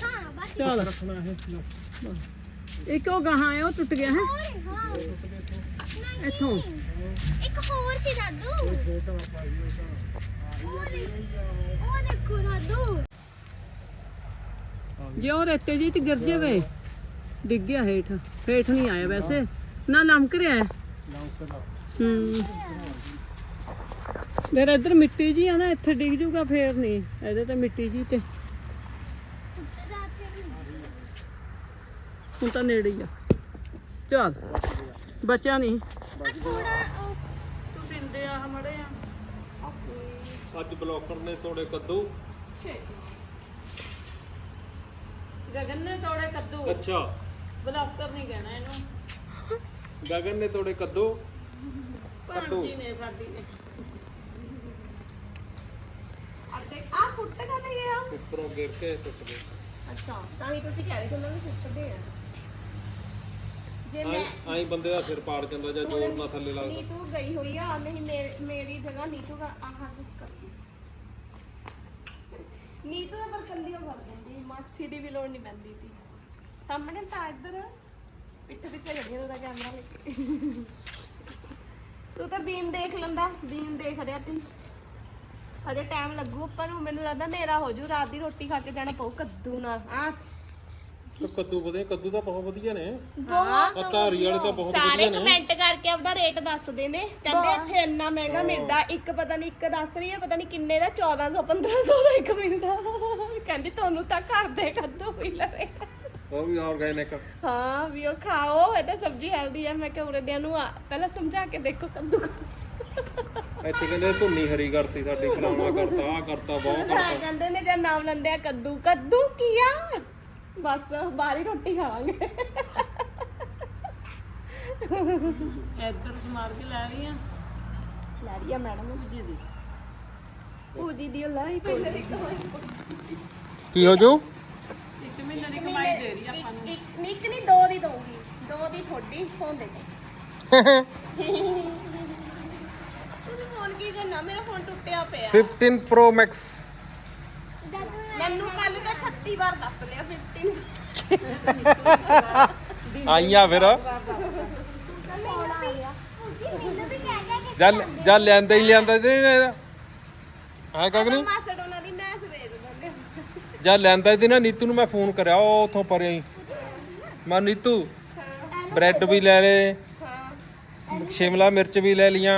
ਹਾਂ ਬਸ। ਚੱਲ ਰੱਖਣਾ ਇਹ ਇੱਕ ਉਹ ਗਾਹਾਂ ਹੈ ਉਹ ਟੁੱਟ ਗਿਆ ਹੈ। ਹੋਰ ਹਾਂ। ਇੱਥੋਂ। ਇੱਕ ਹੋਰ ਸੀ ਦਾਦੂ। ਉਹ ਦੇਖ- ਉਹ ਦੇਖੋ ਦਾਦੂ। ਜੇ ਉਹ ਰੇਤੇ ਜੀ ਚ ਗਿਰ ਜਾਵੇ ਡਿੱਗ ਗਿਆ ਹੇਠ। ਹੇਠ ਨਹੀਂ ਆਇਆ ਵੈਸੇ। ਨਾ ਲਮਕ ਰਿਹਾ ਹੈ। ਹੂੰ। ਮੇਰਾ ਇੱਧਰ ਮਿੱਟੀ ਜੀ ਆ ਨਾ ਇੱਥੇ ਡਿੱਗ ਜੂਗਾ ਫੇਰ ਨਹੀਂ। ਇਹਦੇ ਤੇ ਮਿੱਟੀ ਜੀ ਤੇ ਹੁਣ ਤਾਂ ਨੇੜੇ ਹੀ ਆ। ਚੱਲ ਬਚਿਆ ਨਹੀਂ ਥੋੜਾ ਤੂੰ ਪਿੰਦੇ ਆ ਮੜੇ ਆ। ਅੱਜ ਬਲੌਕਰ ਨੇ ਤੋੜੇ ਕੱਦੂ। ਗਗਨ ਨੇ ਤੋੜੇ ਕੱਦੂ। ਅੱਛਾ। ਬਲੌਕਰ ਨਹੀਂ ਕਹਿਣਾ ਇਹਨੂੰ। ਗਗਨ ਨੇ ਤੋੜੇ ਕੱਦੂ। ਭਾਣਜੀ ਨੇ ਸਾਡੀ ਨੇ। ਕਦੇ ਉੱਪਰੋਂ ਗਿਰ ਕੇ ਟੁੱਟ ਗਏ। ਅੱਛਾ ਤਾਂ ਹੀ ਤੁਸੀਂ ਕਹਿ ਰਹੇ ਸੀ ਉਹਨਾਂ ਨੂੰ ਫੁੱਟਦੇ ਆ। ਜੇ ਮੈਂ ਆਈ ਆਈ ਬੰਦੇ ਦਾ ਸਿਰ ਪਾੜ ਜਾਂਦਾ ਜਾਂ ਜ਼ੋਰ ਨਾਲ ਥੱਲੇ ਲੱਗਦਾ ਨੀਤੂ ਗਈ ਹੋਈ ਆ ਨਹੀਂ ਮੇਰੇ- ਮੇਰੀ ਜਗ੍ਹਾ ਨੀਤੂ ਦਾ ਆਹ ਕੁਝ ਕਰਦੀ ਨੀਤੂ ਦਾ ਪਰ ਕੱਲੀ ਉਹ ਕਰ ਦਿੰਦੀ ਮਾਸੀ ਦੀ ਵੀ ਲੋੜ ਨਹੀਂ ਪੈਂਦੀ ਤੀ। ਸਾਹਮਣੇ ਤਾਂ ਇੱਧਰ ਪਿੱਠ ਪਿੱਛੇ ਜੜੀ ਉਹਦਾ ਕੈਮਰਾ ਲੈ ਕੇ। ਤੂੰ ਤਾਂ ਬੀਮ ਦੇਖ ਲੈਂਦਾ ਬੀਮ ਦੇਖ ਰਿਹਾ ਤੀ ਹਜੇ ਟਾਈਮ ਲੱਗੂ ਆਪਾਂ ਨੂੰ ਮੈਨੂੰ ਲੱਗਦਾ ਹਨੇਰਾ ਹੋ ਜੂ ਰਾਤ ਦੀ ਰੋਟੀ ਖਾ ਕੇ ਜਾਣਾ ਪਊ ਕੱਦੂ ਨਾਲ। ਆ ਤੇ ਕੱਦੂ ਵਧੀਆ ਕੱਦੂ ਤਾਂ ਬਹੁਤ ਵਧੀਆ ਨੇ। ਬਹੁਤ ਆ ਧਾਰੀ ਵਾਲੇ ਤਾਂ ਬਹੁਤ ਸਾਰੇ ਵਧੀਆ ਨੇ। ਕਮੈਂਟ ਕਰਕੇ ਆਪਦਾ ਰੇਟ ਦੱਸਦੇ ਨੇ। ਕਹਿੰਦੇ ਇੱਥੇ ਇੰਨਾ ਮਹਿੰਗਾ ਮਿਲਦਾ ਇੱਕ ਪਤਾ ਨਹੀਂ ਇੱਕ ਦੱਸ ਰਹੀ ਹੈ ਪਤਾ ਨਹੀਂ ਕਿੰਨੇ ਦਾ 1400 1500 ਦਾ ਇੱਕ ਮਿਲਦਾ। ਕਹਿੰਦੀ ਤੁਹਾਨੂੰ ਤਾਂ ਘਰ ਦੇ ਕੱਦੂ ਵੀ ਲਵੇ। ਉਹ ਵੀ ਆਰਗੈਨਿਕ ਹਾਂ ਵੀ ਉਹ ਖਾਓ ਇਹ ਤਾਂ ਸਬਜ਼ੀ ਹੈਲਦੀ ਹੈ ਮੈਂ ਕਿਹਾ ਉਰਦਿਆਂ ਨੂੰ ਆ- ਪਹਿਲਾਂ ਸਮਝਾ ਕੇ ਦੇਖੋ ਕੱਦੂ ਇੱਥੇ ਕਹਿੰਦੇ ਧੁੰਨੀ ਹਰੀ ਕਰਤੀ ਸਾਡੀ ਫਲਾਣਾ ਕਰਤਾ ਆ ਕਰਤਾ ਬਹੁਤ ਕਰਤਾ। ਕਹਿੰਦੇ ਨੇ ਜੇ ਨਾਮ ਲੈਂਦੇ ਆ ਕੱਦੂ ਕੱਦੂ ਕੀ ਆ? ਬਸ ਬਾਹਰ ਹੀ ਰੋਟੀ ਖਾਵਾਂਗੇ। ਇੱਧਰ ਸਮਾਰ ਕੇ ਲੈ ਰਹੀ ਆ। ਲੈ ਰਹੀ ਆ ਮੈਡਮ। ਜੀ ਦੀ। ਪੂਜੀ ਦੀ ਲਾਈ ਪਹਿਲੇ ਕੀ ਹੋ ਜੂ? ਇੱਕ ਮਹੀਨੇ ਦੀ ਕਮਾਈ ਦੇ ਰਹੀ ਆ ਆਪਾਂ ਨੂੰ। ਇੱਕ ਨਹੀਂ ਦੋ ਦੀ ਦਊਂਗੀ। ਦੋ ਦੀ ਥੋੜੀ ਫੋਨ ਦੇ ਦੇ। ਤੂੰ ਫੋਨ ਕੀ ਕਰਨਾ? ਮੇਰਾ ਫੋਨ ਟੁੱਟਿਆ ਪਿਆ। 15 Pro Max ਮੈਨੂੰ ਕੱਲ ਤਾਂ 36 ਵਾਰ ਦੱਸ ਲਿਆ 15 ਆਈਆਂ ਫਿਰ। ਫੋਨ ਆ ਕਿ ਜਲ ਜਲ ਲਿਆਂਦਾ ਹੀ ਲਿਆਂਦਾ ਤੇ ਹਾਂ ਕਗਨੀ ਮਾਸੜ ਉਹਨਾਂ ਦੀ ਮੈਸ ਵੇਚ ਦਿੰਦੇ ਜਦ ਲੈਂਦਾ ਇਹਦੀ ਨਾ ਨੀਤੂ ਨੂੰ ਮੈਂ ਫੋਨ ਕਰਿਆ ਉਹ ਉਥੋਂ ਪਰੇ ਹੀ ਮੈਂ ਨੀਤੂ ਬ੍ਰੈਡ ਵੀ ਲੈ ਲਏ ਸ਼ਿਮਲਾ ਮਿਰਚ ਵੀ ਲੈ ਲੀਆਂ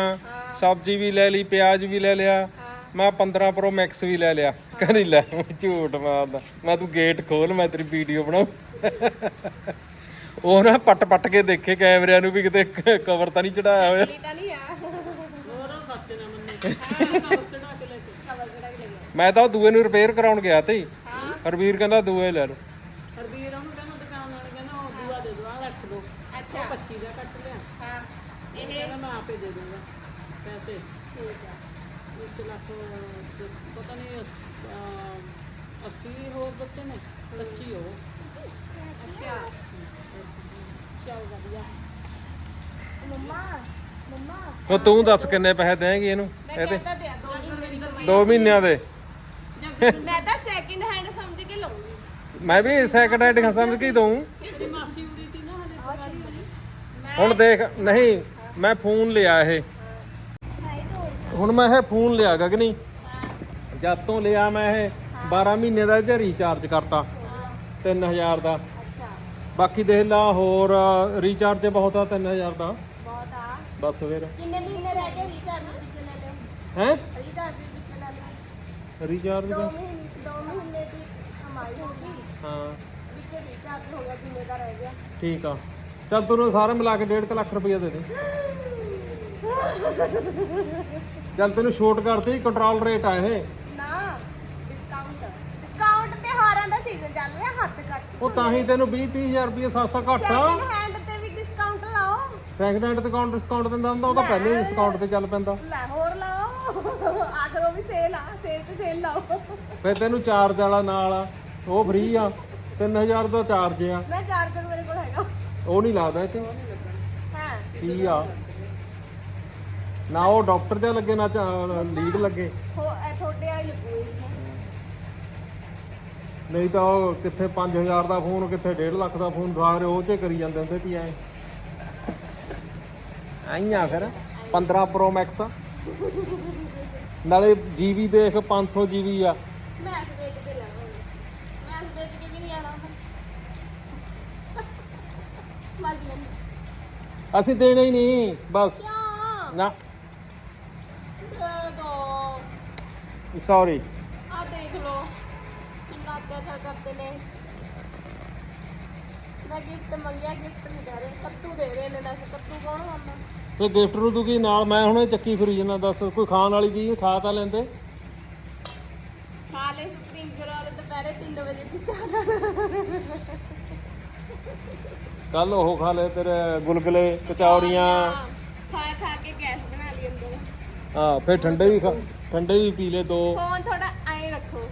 ਸਬਜ਼ੀ ਵੀ ਲੈ ਲਈ ਪਿਆਜ਼ ਵੀ ਲੈ ਲਿਆ। ਮੈਂ 15 ਪ੍ਰੋ ਮੈਕਸ ਵੀ ਲੈ ਲਿਆ। ਕਹਿੰਦੀ ਲੈ ਮੈਂ ਝੂਠ ਮਾਰਦਾ। ਮੈਂ ਤੂੰ ਗੇਟ ਖੋਲ ਮੈਂ ਤੇਰੀ ਵੀਡੀਓ ਬਣਾਉ। ਉਹ ਨਾ ਪੱਟ ਪੱਟ ਕੇ ਦੇਖੇ ਕੈਮਰਿਆਂ ਨੂੰ ਵੀ ਕਿਤੇ ਕਵਰ ਤਾਂ ਨਹੀਂ ਚੜਾਇਆ ਹੋਇਆ। ਮੈਂ ਤਾਂ ਉਹ ਦੂਏ ਨੂੰ ਰਿਪੇਅਰ ਕਰਾਉਣ ਗਿਆ ਤੇ ਹਰਵੀਰ ਕਹਿੰਦਾ ਦੂਏ ਲੈ ਲਓ ਹਰਬੀਰ ਉਹਨੂੰ ਕਹਿੰਦਾ ਦੁਕਾਨ ਵਾਲੇ ਕਹਿੰਦਾ ਉਹ ਦੂਆ ਦੇ ਦੋ ਆ ਰੱਖ ਲਓ ਅੱਛਾ 25 ਦਾ ਕੱਟ ਲਿਆ ਹਾਂ ਇਹ ਕਹਿੰਦਾ ਮੈਂ ਆਪੇ ਦੇ ਦੂੰਗਾ ਪੈਸੇ ਠੀਕ ਆ ਇੱਕ ਲੱਖ ਤੇ ਪਤਾ ਨਹੀਂ 80 ਹੋਰ ਬੱਚੇ ਨੇ 25 ਹੋ ਅੱਛਾ ਚਲ ਵਧੀਆ ਮੰਮਾ ਮੰਮਾ। ਉਹ ਤੂੰ ਦੱਸ ਕਿੰਨੇ ਪੈਸੇ ਦੇਂਗੀ ਇਹਨੂੰ? ਮੈਂ ਇਹਦੇ ਕਹਿੰਦਾ ਦੋ ਮਹੀਨੇ ਦੀ 2 ਮਹੀਨਿਆਂ ਦੇ। ਮੈਂ ਤਾਂ ਸੈਕਿੰਡ ਹੈਂਡ ਸਮਝ ਕੇ ਲਊਂਗੀ। ਮੈਂ ਵੀ ਸੈਕਿੰਡ ਹੈਂਡ ਸਮਝ ਕੇ ਹੀ ਦਊਂ। ਤੇਰੀ ਮਾਸੀ ਉੜੀ ਤੀ ਨਾ ਹਲੇ ਪਕਾਰੀ ਵਾਲੀ। ਹੁਣ ਦੇਖ ਨਹੀਂ ਮੈਂ ਫੋਨ ਲਿਆ ਇਹ। ਹੁਣ ਮੈਂ ਇਹ ਫੋਨ ਲਿਆ ਗਗਨੀ ਜਦ ਤੋਂ ਲਿਆ ਮੈਂ ਇਹ 12 ਮਹੀਨੇ ਦਾ ਇਹ ਰੀਚਾਰਜ ਕਰਤਾ। 3000 ਦਾ। ਅੱਛਾ। ਬਾਕੀ ਦੇਖ ਲਾ ਹੋਰ ਰੀਚਾਰਜ ਬਹੁਤ ਆ 3000 ਦਾ। ਬਸ ਫਿਰ। ਕਿੰਨੇ ਮਹੀਨੇ ਰਹਿ ਗਏ ਰੀਚਾਰਜ ਵਿੱਚ ਲੈ ਲਿਓ ਹੈ? ਰੀਚਾਰਜ ਵਿੱਚ ਲੈ ਲਿਓ ਰੀਚਾਰਜ ਦੋ? ਦਾ ਮਹੀਨੇ ਦੋ ਮਹੀਨੇ ਦੀ ਕਮਾਈ ਹੋ ਗਈ। ਹਾਂ। ਵਿੱਚ ਰੀਚਾਰਜ ਹੋ ਗਿਆ ਜਿੰਨੇ ਦਾ ਰਹਿ ਗਿਆ। ਠੀਕ ਆ। ਚੱਲ ਤੈਨੂੰ ਸਾਰੇ ਮਿਲਾ ਕੇ 1.5 ਲੱਖ ਰੁਪਏ ਦੇ ਦੇ। ਚੱਲ ਤੈਨੂੰ ਛੋਟ ਕਰਤੀ ਕੰਟਰੋਲ ਰੇਟ ਆ ਇਹ। ਨਾ ਡਿਸਕਾਊਂਟ ਡਿਸਕਾਊਂਟ ਤੇ ਹਾਰਾਂ ਦਾ ਸੀਜ਼ਨ ਚੱਲ ਰਿਹਾ ਹੱਦ ਕੱਟ ਉਹ ਤਾਂ ਹੀ ਤੈਨੂੰ 20 30000 ਰੁਪਏ ਸਸਤਾ ਘੱਟ ਆ। ਸੈਕਿੰਡ ਤੇ ਵੀ ਡਿਸਕਾਊਂਟ ਲਾਓ ਸੈਕਿੰਡ ਹੈਂਡ ਤੇ ਕਾਊਂਟ ਡਿਸਕਾਊਂਟ ਦਿੰਦਾ ਹੁੰਦਾ ਉਹ ਤਾਂ ਪਹਿਲੇ ਹੀ ਡਿਸਕਾਊਂਟ ਤੇ ਚੱਲ ਪੈਂਦਾ। ਲੈ ਹੋਰ ਲਾਓ। ਆਖਰੋਂ ਵੀ ਸੇਲ ਆ ਸੇਲ ਤੇ ਸੇਲ ਲਾਓ। ਫਿਰ ਤੈਨੂੰ ਚਾਰਜ ਵਾਲਾ ਨਾਲ ਆ ਉਹ ਫ੍ਰੀ ਆ 3000 ਦਾ ਚਾਰਜ ਆ। ਮੈਂ ਚਾਰਜਰ ਮੇਰੇ ਕੋਲ ਹੈਗਾ। ਉਹ ਨਹੀਂ ਲੱਗਦਾ ਇਹ ਤੇ ਹਾਂ। ਸੀ ਆ। ਨਾ ਉਹ ਡਾਕਟਰ ਜਿਹਾ ਲੱਗੇ ਨਾ ਲੀਡ ਲੱਗੇ। ਹੋ ਇਹ ਤੁਹਾਡੇ ਆਈ ਲੱਗੂ ਇਹ। ਨਹੀਂ ਤਾਂ ਉਹ ਕਿੱਥੇ 5000 ਦਾ ਫੋਨ ਕਿੱਥੇ 1.5 ਲੱਖ ਦਾ ਫੋਨ ਸਾਰੇ ਉਹ ਚ ਕਰੀ ਜਾਂਦੇ ਹੁੰਦੇ ਸੀ ਐ। ਆਈਆਂ ਫਿਰ 15 ਪ੍ਰੋ ਮੈਕਸ ਨਾਲੇ ਜੀਬੀ ਦੇਖ 500 ਜੀਬੀ ਆ। ਮੈਂ ਅੱਜ ਵੇਚ ਕੇ ਲੈਣਾ ਹੁਣ ਮੈਂ ਅੱਜ ਵੇਚ ਕੇ ਵੀ ਨਹੀਂ ਆਣਾ ਮਰਜ਼ੀ ਲੈਣੀ ਅਸੀਂ ਦੇਣਾ ਹੀ ਨਹੀਂ ਬਸ। ਨਾ। ਦੇ ਸੌਰੀ ਆ ਦੇਖ ਲੋ ਕਿੰਨਾ ਅਤਿਆਚਾਰ ਕਰਦੇ ਨੇ। ਮੈਂ ਗਿਫਟ ਮੰਗਿਆ ਗਿਫਟ ਨਹੀਂ ਦੇ ਰਹੇ। ਕੱਤੂ ਦੇ ਰਹੇ ਨੇ ਦੱਸ ਕੱਤੂ ਕੌਣ ਹੁੰਦਾ ਤੇ ਗਿਫਟ ਨੂੰ ਤੂੰ ਕੀ ਨਾਲ ਮੈਂ ਹੁਣੇ ਚੱਕੀ ਫਿਰੀ ਜਾਂਦਾ ਦੱਸ ਕੋਈ ਖਾਣ ਵਾਲੀ ਚੀਜ਼ ਖਾ ਤਾਂ ਲੈਂਦੇ? ਖਾ ਲੈ ਸਪਰਿੰਗ ਰੋਲ ਦੁਪਹਿਰੇ 3 ਵਜੇ ਦੀ ਚਾਹ ਕੱਲ ਉਹ ਖਾ ਲੈ ਤੇਰੇ ਗੁਲਗੁਲੇ ਕਚੌਰੀਆਂ ਖਾ ਖਾ ਕੇ ਗੈਸ ਬਣਾ ਹਾਂ ਫਿਰ ਠੰਡੇ ਵੀ ਖਾ ਠੰਡੇ ਵੀ ਪੀ ਲੈ ਦੋ। ਫੋਨ ਥੋੜਾ ਐ ਰੱਖੋ।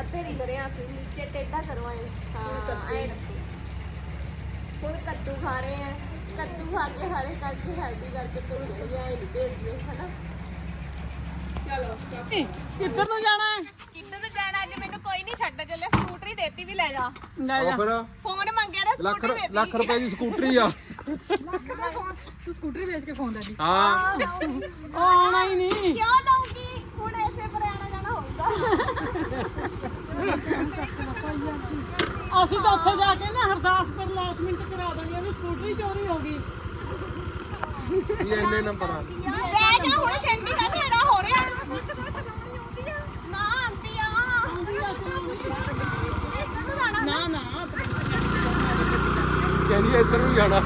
ਅੱਧੇ ਨਹੀਂ ਕਰਿਆ ਅਸੀਂ ਨੀਚੇ ਟੇਢਾ ਕਰੋ ਐ। ਹਾਂ ਐ ਰੱਖੋ। ਹੁਣ ਕੱਦੂ ਖਾ ਰਹੇ ਆ ਕੱਦੂ ਖਾ ਕੇ ਹਰੇ ਕਰਕੇ ਹੈਲਦੀ ਕਰਕੇ ਭੇਜਦੇ ਆ ਇਹ ਨਹੀਂ ਭੇਜਦੇ ਹਨਾ ਕਿੱਧਰ ਨੂੰ ਜਾਣਾ ਹੈ ਕਿੰਨੇ ਨੂੰ ਜਾਣਾ ਅੱਜ ਮੈਨੂੰ ਕੋਈ ਨਹੀਂ ਛੱਡ ਚੱਲੇ ਸਕੂਟਰੀ ਦੇਤੀ ਵੀ ਲੈ ਜਾ ਲੈ ਉਹ ਫਿਰ ਫੋਨ ਮੰਗਿਆ ਨਾ ਲੱਖ ਸਕੂਟਰੀ ਦੇਤੀ ਲੱਖ ਰੁਪਏ ਦੀ ਸਕੂਟਰੀ ਆ ਤੂੰ ਸਕੂਟਰੀ ਵੇਚ ਕੇ ਫੋਨ ਦੇ ਦੀ ਹਾਂ ਉਹ ਆਉਣਾ ਹੀ ਨਹੀਂ ਕਿਉਂ ਲਾਉਂਗੀ ਹੁਣ ਐਸੇ ਪਰ ਆਣਾ ਜਾਣਾ ਹੋਊਗਾ ਅਸੀਂ ਤਾਂ ਉੱਥੇ ਜਾ ਕੇ ਨਾ ਹਰਦਾਸਪੁਰ ਲਾਸਮੈਂਟ ਕਰਾ ਦਾਂਗੇ ਵੀ ਸਕੂਟਰੀ ਚੋਰੀ ਹੋ ਗਈ। ਇਹ ਇੰਨੇ ਨੰਬਰ ਆ। ਬਹਿ ਜਾ ਹੁਣ ਛੇਤੀ ਕਰ ਹੇਰਾ ਹੋ ਰਿਹਾ। ਨਾ ਆਂਦੀ ਆ। ਇੱਧਰ ਨੂੰ ਜਾਣਾ ਨਾ। ਨਾ ਕਹਿੰਦੀ ਇੱਧਰ ਨੂੰ ਜਾਣਾ।